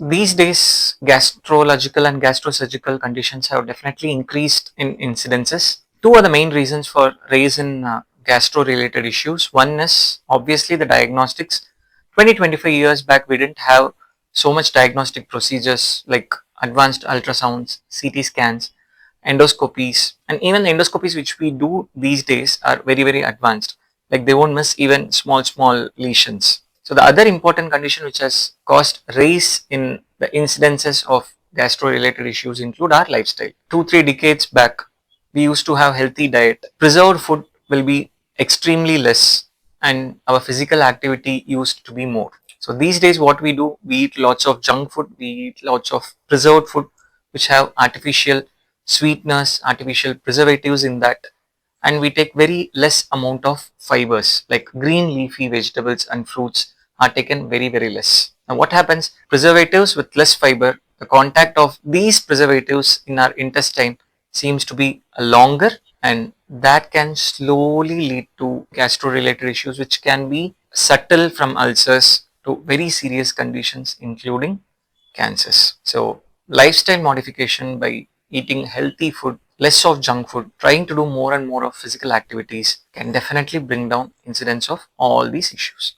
these days gastrological and gastrosurgical conditions have definitely increased in incidences. Two are the main reasons for raise in uh, gastro related issues. One is obviously the diagnostics. 20 25 years back we didn't have so much diagnostic procedures like advanced ultrasounds ct scans endoscopies. And even the endoscopies which we do these days are very very advanced. Like they won't miss even small small lesions so the other important condition which has caused raise in the incidences of gastro related issues include our lifestyle. 2 3 decades back we used to have healthy diet. Preserved food will be extremely less and our physical activity used to be more. So these days what we do we eat lots of junk food we eat lots of preserved food which have artificial sweeteners artificial preservatives in that and we take very less amount of fibers like green leafy vegetables and fruits are taken very very less. Now what happens? Preservatives with less fiber the contact of these preservatives in our intestine seems to be longer and that can slowly lead to gastro related issues which can be subtle from ulcers to very serious conditions including cancers. So lifestyle modification by eating healthy food less of junk food trying to do more and more of physical activities can definitely bring down incidence of all these issues